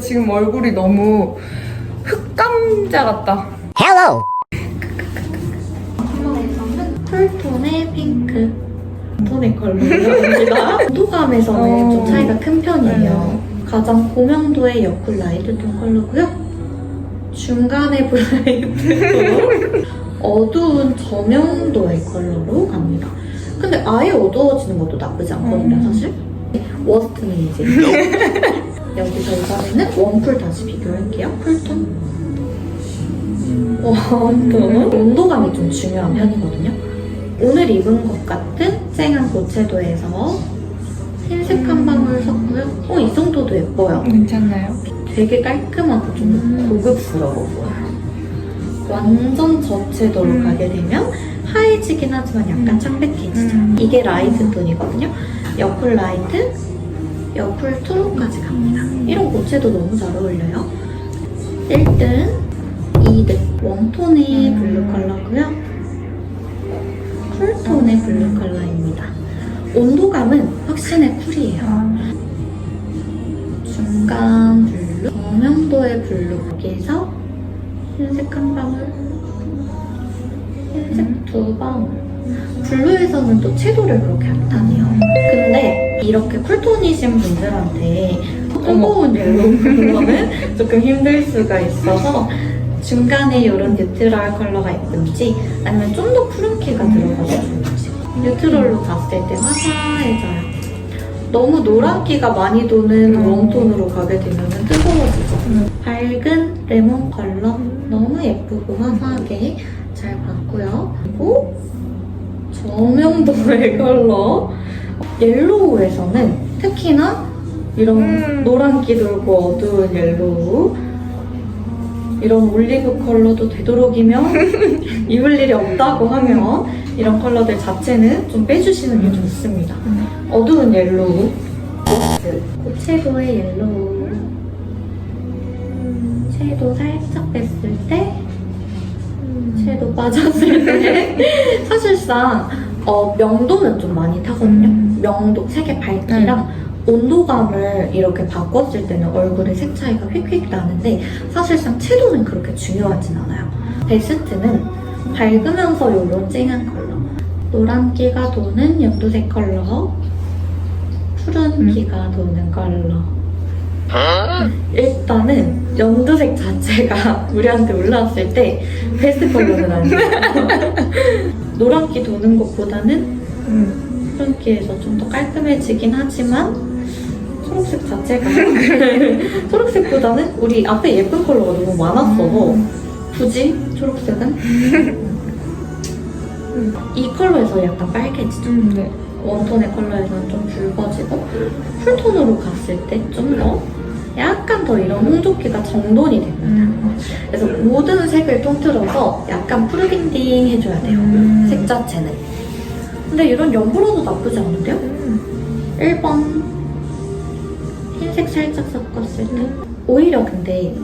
지금 얼굴이 너무 흑감자 같다. 컬러에서는 쿨톤의 핑크 톤의 컬러입니다. 온도감에서는 어. 좀 차이가 큰 편이에요. 가장 고명도의 여쿨 라이트 톤 컬러고요. 중간의 브라이트 톤 어두운 저명도의 컬러로 갑니다. 근데 아예 어두워지는 것도 나쁘지 않거든요, 음. 사실. 워스트는 이제 여기서 이번에는 웜쿨 다시 비교할게요. 쿨톤. 웜톤은 온도감이 좀 중요한 편이거든요. 오늘 입은 것 같은 쨍한 고채도에서 흰색 한 방울 섞고요. 어, 이 정도도 예뻐요. 괜찮나요? 되게 깔끔하고 좀 음. 고급스러워 보여요. 완전 저채도로 음. 가게 되면 하얘지긴 하지만 약간 음. 창백해지죠. 음. 이게 라이트 톤이거든요. 여쿨 라이트, 여쿨 투로까지 갑니다. 음. 이런 고채도 너무 잘 어울려요. 1등, 2등 웜톤의 음. 블루 컬러고요. 쿨톤의 블루 컬러입니다. 온도감은 확신의 쿨이에요. 아, 중간 블루, 정명도의 블루 여기에서 흰색 한 방울, 흰색 두 방울. 블루에서는 또 채도를 그렇게 안 타네요. 근데 이렇게 쿨톤이신 분들한테 뜨거운 옐로우 컬러는 조금 힘들 수가 있어서 중간에 이런 뉴트럴 컬러가 예쁜지 아니면 좀 더 푸른기가 들어가서 좋은지 뉴트럴로 갔을 때 화사해져요. 너무 노란기가 많이 도는 음. 웜톤으로 가게 되면 뜨거워지죠. 음. 밝은 레몬 컬러 너무 예쁘고 화사하게 잘 봤고요. 그리고 저명도의 컬러 옐로우에서는 특히나 이런 음. 노란기 돌고 어두운 옐로우 이런 올리브 컬러도 되도록이면 입을 일이 없다고 하면 이런 컬러들 자체는 좀 빼주시는 게 좋습니다. 음. 어두운 옐로우 고채도의 옐로우 섀도 살짝 뺐을 때 섀도 빠졌을 때 사실상 어, 명도는 좀 많이 타거든요. 음. 명도 색의 밝기랑 온도감을 이렇게 바꿨을 때는 얼굴의 색 차이가 휙휙 나는데 사실상 채도는 그렇게 중요하진 않아요. 베스트는 밝으면서 이런 쨍한 컬러. 노란기가 도는 연두색 컬러. 푸른기가 도는 컬러 일단은 연두색 자체가 우리한테 올라왔을 때 베스트 컬러는 아니에요 노란기 도는 것보다는 음. 푸른기에서 좀 더 깔끔해지긴 하지만 초록색 자체가 초록색보다는 우리 앞에 예쁜 컬러가 너무 많았어서 음. 굳이 초록색은 이 컬러에서 약간 빨개지죠 음, 네. 웜톤의 컬러에서는 좀 붉어지고 쿨톤으로 갔을 때 좀더 약간 더 이런 홍조기가 정돈이 됩니다. 음. 그래서 모든 색을 통틀어서 약간 푸르긴딩 해줘야 돼요. 음. 색 자체는. 근데 이런 연보라도 나쁘지 않은데요? 음. 1번 흰색 살짝 섞었을 때 오히려 근데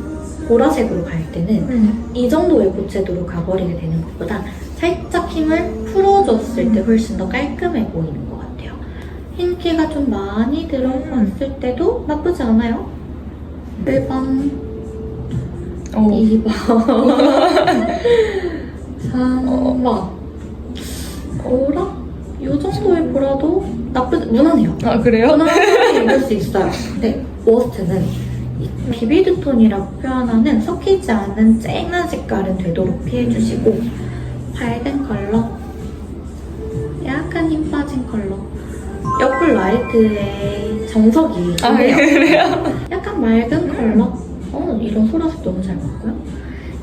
보라색으로 갈 때는 음. 이 정도의 고채도로 가버리게 되는 것보다 살짝 힘을 풀어줬을 때 훨씬 더 깔끔해 보이는 것 같아요. 흰기가 좀 많이 들어갔을 때도 나쁘지 않아요. 1번, 오. 2번, 3번. 보라? 이 정도의 보라도 나쁘지, 무난해요. 아, 그래요? 무난하게 입을 수 있어요. 근데 워스트는 이 비비드 톤이라고 표현하는 섞이지 않은 쨍한 색깔은 되도록 피해주시고 밝은 컬러, 약간 힘 빠진 컬러, 여쿨 라이트의 정석이 아, 있네요. 그래요? 맑은 컬러, 어 이런 소라색 너무 잘 맞고요.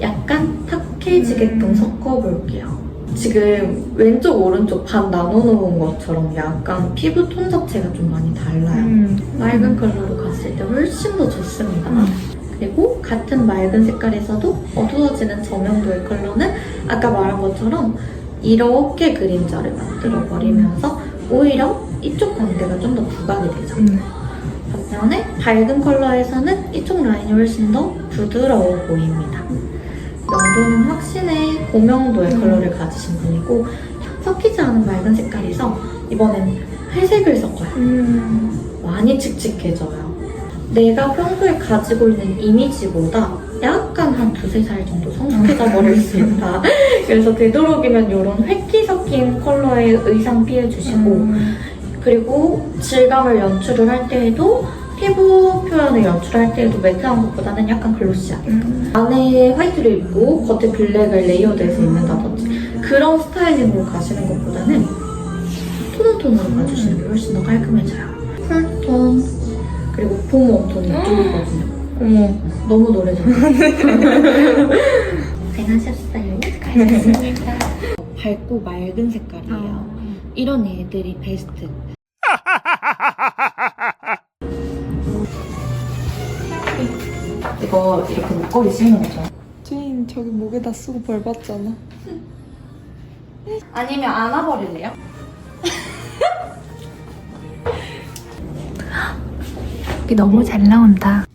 약간 탁해지게끔 음. 섞어볼게요. 지금 왼쪽 오른쪽 반 나눠놓은 것처럼 약간 피부 톤 자체가 좀 많이 달라요. 음. 맑은 컬러로 갔을 때 훨씬 더 좋습니다. 음. 그리고 같은 맑은 색깔에서도 어두워지는 저명도의 컬러는 아까 말한 것처럼 이렇게 그림자를 만들어 버리면서 오히려 이쪽 광대가 좀 더 부각이 되죠. 음. 반면에 밝은 컬러에서는 이쪽 라인이 훨씬 더 부드러워 보입니다. 명도는 확신의 고명도의 음. 컬러를 가지신 분이고 섞이지 않은 맑은 색깔에서 이번엔 회색을 섞어요. 음. 많이 칙칙해져요. 내가 평소에 가지고 있는 이미지보다 약간 한 두세 살 정도 성숙해져 버릴 수 있다. 그래서 되도록이면 이런 획기 섞인 컬러의 의상 피해주시고 음. 그리고 질감을 연출을 할 때에도 피부 표현을 연출할 때에도 매트한 것보다는 약간 글로시하게 음. 안에 화이트를 입고 겉에 블랙을 레이어드해서 입는다든지 그런 스타일링으로 가시는 것보다는 톤온톤으로 가주시는 게 훨씬 더 깔끔해져요. 쿨톤 그리고 봄 웜톤이 이쪽이거든요. 어머. 너무 노래 잘하셨어요. 알겠습니다. 밝고 맑은 색깔이에요. 어. 이런 애들이 베스트. 이거 이렇게 목걸이 쓰는 거죠. 주인 저기 목에다 쓰고 벌 받잖아. 아니면 안아버릴래요? 여기 너무 잘 나온다.